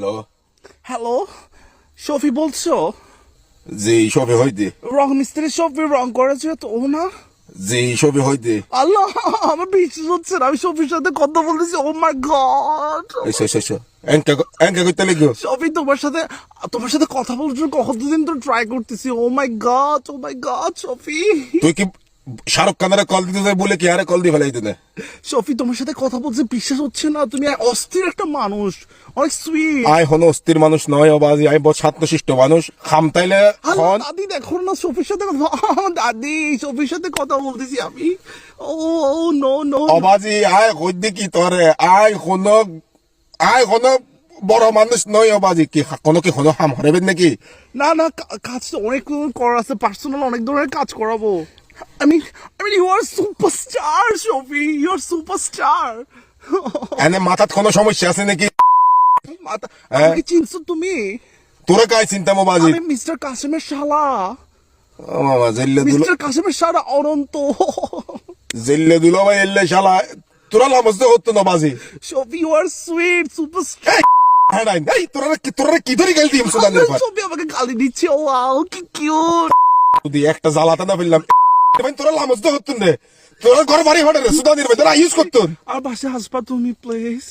Hello hello Shafi বলছো? জি শফি হইতে। রং মিস্ত্রি শফি রং করেছে তো ও না? জি শফি হইতে। আল্লাহ আমার বিশ্বাস হচ্ছে না আমি শফির সাথে কথা বলতেছি ও মাই গড এসো এসো এসো। এঙ্কা করতে লিখো শফি তোমার সাথে তোমার সাথে কথা বলার জন্য কতদিন তো ট্রাই করতেছি ও my god oh my god Shafi তুই কি শাহরুখ খানের কল দিতে যাই বলে কি আরে কল দিয়ে শফি তোমার সাথে কথা বলতে বিশ্বাস হচ্ছে না তুমি অস্থির একটা মানুষ অনেক সুইট আই হন অস্থির মানুষ নয় আই বড় ছাত্রশিষ্ট মানুষ। খামতাইলে দাদি দেখো না শফির সাথে কথা দাদি শফির সাথে কথা বলতেছি আমি। ও ও নো নো অবাজি আই কইতে কি তোরে? আই কোন আই কোন বড় মানুষ নয় অবাজি। কি কোনো কি কোনো হাম হরেবেন নাকি? না না কাজ তো অনেক করার আছে পার্সোনাল অনেক ধরনের কাজ করাবো। আমি I mean, you are superstar, Sophie. You're superstar. এনে মাথাত কোনো সমস্যা আছে নাকি? মাতা হ্যাঁ? আমাকে চিনছো তুমি? তোরা কাই চিন্তা মোবাজি আমি মিস্টার কাসিমের শালা। ও মামা জেল্লে দুলো মিস্টার কাসিমের শালা অনন্ত। জেল্লে দুলো ভাই এল্লে শালা। তোরা লামজতে হতো না বাজি? Shafi you are sweet superstar হ্যাঁ নাই এই তোরা কি তোরা কি ধরে গেল দিম সুদানের পর সফি আমাকে গালি দিচ্ছে ওয়াও কি কিউট যদি একটা জ্বালাতা না ফেললাম তোরা লামজতে হতো না। তোরা ঘর বাড়ি হটে রে সুদানের ভাই তোরা ইউজ আর বাসায় আসবা তুমি প্লিজ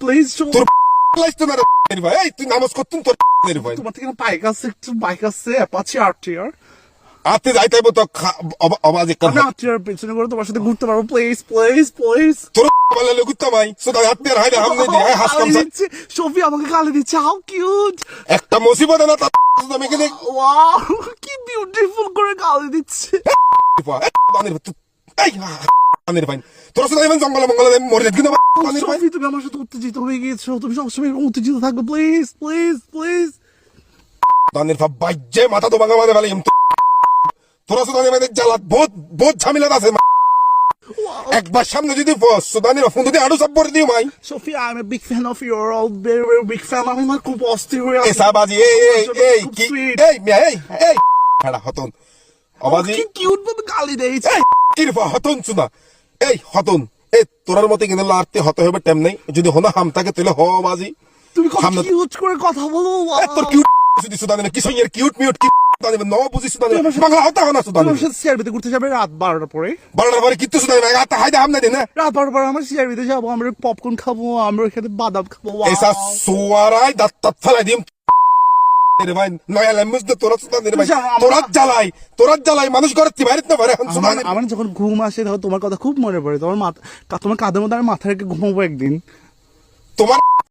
প্লিজ তোর না রে ভাই তুই নামাজ করতুন তোর ভাই। তোমার থেকে বাইক আছে একটু বাইক আছে অ্যাপাচি আরটিআর আতে যাইতে হইব তো অবাজ একটা পেছনে করে তোমার সাথে ঘুরতে পারব প্লিজ প্লিজ প্লিজ তোর বলে লগুত্তা ভাই হাইলে হামনে দি দিচ্ছে সফি আমাকে গালি দিচ্ছে হাউ কিউট একটা মুসিবত না তার সুদা মেকে দেখ ওয়াও কি বিউটিফুল করে গালি দিচ্ছে ভাই তোরা জঙ্গলে মঙ্গলে মরে যাবি ভাই সফি তুমি আমার সাথে উত্তেজিত হয়ে গিয়েছো তুমি সবসময় উত্তেজিত থাকবে প্লিজ প্লিজ প্লিজ ভাব বাইজে মাথা তো ভাঙা মাঝে ফেলে তোরা ভাই জ্বালাত বহুত বহুত ঝামেলা আছে একবার সামনে যদি সুদানের ফোন যদি আরও সব দিও Sophie, I'm a big fan of your all very very big fan. আমি খুব অস্থির হয়ে আছি। সাবাজি এই এই এই কি এই মিয়া এই এই হেডা হতন অবাজি কি কিউট ভাবে গালি কিরফা হতন শুনা এই হতন এই তোরার মতে কিনে আরতে হতে হবে টেম নাই যদি হনা হাম থাকে তাহলে হ বাজি তুমি কিউট করে কথা বলো তোর কিউট সুদানে কি সইয়ের কিউট মিউট কি ন বুঝি সুদানে বাংলা হতা হনা সুদানে সিআরবিতে ঘুরতে যাবে রাত বারোটার পরে। বারোটার পরে কিত্তু সুদানে ভাই আতা হাইদা হামনা দিনে। রাত বারোটার পরে আমরা সিআরবিতে যাব পপকর্ন খাব এখানে বাদাম খাব এসা সোয়ারাই দাঁত তাত ফেলাই দিম। যখন ঘুম আসে তখন তোমার কথা খুব মনে পড়ে। তোমার মাথা তোমার কাঁধের মধ্যে আমি মাথা রেখে ঘুমাবো একদিন। তোমার